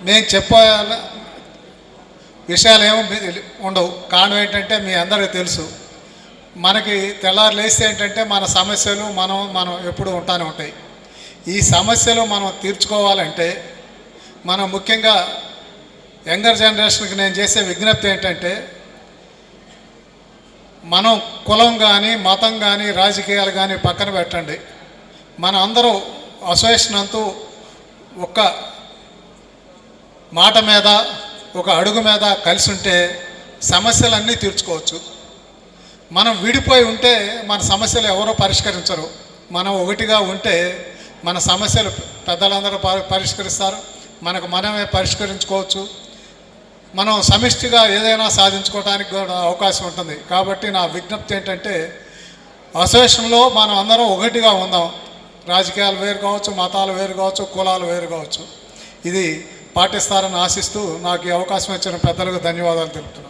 నేను చెప్పాల విషయాలు ఏమో ఉండవు. కారణం ఏంటంటే మీ అందరికీ తెలుసు. మనకి తెల్లారు లేస్తే ఏంటంటే మన సమస్యలు మనం మనం ఎప్పుడు ఉంటానే ఉంటాయి. ఈ సమస్యలు మనం తీర్చుకోవాలంటే మనం ముఖ్యంగా యంగర్ జనరేషన్కి నేను చేసే విజ్ఞప్తి ఏంటంటే మనం కులం కానీ మతం కానీ రాజకీయాలు కానీ పక్కన పెట్టండి. మన అందరూ అసోసియేషన్ అంతా ఒక్క మాట మీద ఒక అడుగు మీద కలిసి ఉంటే సమస్యలన్నీ తీర్చుకోవచ్చు. మనం విడిపోయి ఉంటే మన సమస్యలు ఎవరో పరిష్కరించరు. మనం ఒకటిగా ఉంటే మన సమస్యలు పెద్దలందరూ పరిష్కరిస్తారు. మనకు మనమే పరిష్కరించుకోవచ్చు. మనం సమిష్టిగా ఏదైనా సాధించుకోవడానికి కూడా అవకాశం ఉంటుంది. కాబట్టి నా విజ్ఞప్తి ఏంటంటే అసోసియేషన్లో మనం అందరం ఒకటిగా ఉందాం. రాజకీయాలు వేరు కావచ్చు మతాలు వేరు కావచ్చు కులాలు వేరు కావచ్చు. ఇది పాటిస్తారని ఆశిస్తూ నాకు ఈ అవకాశం ఇచ్చిన పెద్దలకు ధన్యవాదాలు తెలుపుతున్నాను.